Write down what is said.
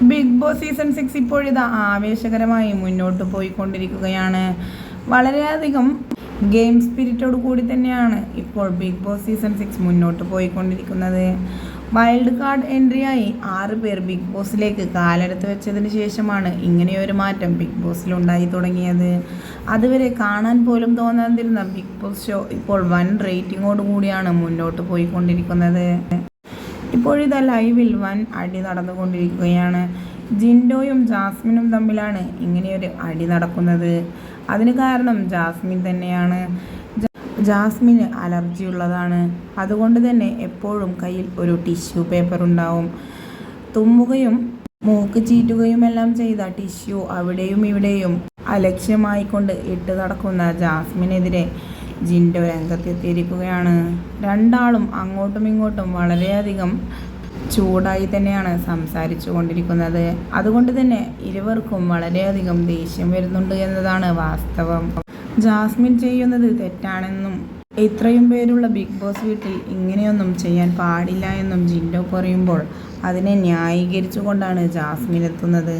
Big Boss season six ഇപ്പോഴിതാ ആവേശകരമായി മുന്നോട്ട് പോയിക്കൊണ്ടിരിക്കുകയാണ്. വളരെയധികം ഗെയിം സ്പിരിറ്റോട് കൂടി തന്നെയാണ് ഇപ്പോൾ ബിഗ് ബോസ് സീസൺ സിക്സ് മുന്നോട്ട് പോയിക്കൊണ്ടിരിക്കുന്നത്. വൈൽഡ് കാർഡ് എൻട്രിയായി ആറ് പേർ ബിഗ് ബോസിലേക്ക് കാലെടുത്ത് വെച്ചതിന് ശേഷമാണ് ഇങ്ങനെയൊരു മാറ്റം ബിഗ് ബോസിലുണ്ടായി തുടങ്ങിയത്. അതുവരെ കാണാൻ പോലും തോന്നാതിരുന്ന ബിഗ് ബോസ് ഷോ ഇപ്പോൾ വൻ റേറ്റിംഗോട് കൂടിയാണ് മുന്നോട്ട് പോയിക്കൊണ്ടിരിക്കുന്നത്. ഇപ്പോഴിതാ ലൈവിൽ വൻ അടി നടന്നുകൊണ്ടിരിക്കുകയാണ്. ജിൻഡോയും ജാസ്മിനും തമ്മിലാണ് ഇങ്ങനെയൊരു അടി നടക്കുന്നത്. അതിന് കാരണം ജാസ്മിൻ തന്നെയാണ്. ജാസ്മിന് അലർജി ഉള്ളതാണ്. അതുകൊണ്ട് തന്നെ എപ്പോഴും കയ്യിൽ ഒരു ടിഷ്യൂ പേപ്പർ ഉണ്ടാവും. തുമ്മുകയും മൂക്ക് ചീറ്റുകയുമെല്ലാം ചെയ്ത ടിഷ്യൂ അവിടെയും ഇവിടെയും അലക്ഷ്യമായിക്കൊണ്ട് ഇട്ട് നടക്കുന്ന ജാസ്മിനെതിരെ ജിൻഡോ രംഗത്തെത്തിയിരിക്കുകയാണ്. രണ്ടാളും അങ്ങോട്ടും ഇങ്ങോട്ടും വളരെയധികം ചൂടായി തന്നെയാണ് സംസാരിച്ചു കൊണ്ടിരിക്കുന്നത്. അതുകൊണ്ട് തന്നെ ഇരുവർക്കും വളരെയധികം ദേഷ്യം വരുന്നുണ്ട് എന്നതാണ് വാസ്തവം. ജാസ്മിൻ ചെയ്യുന്നത് തെറ്റാണെന്നും ഇത്രയും പേരുള്ള ബിഗ് ബോസ് വീട്ടിൽ ഇങ്ങനെയൊന്നും ചെയ്യാൻ പാടില്ല എന്നും ജിൻഡോ പറയുമ്പോൾ അതിനെ ന്യായീകരിച്ചുകൊണ്ടാണ് ജാസ്മിൻ എത്തുന്നത്.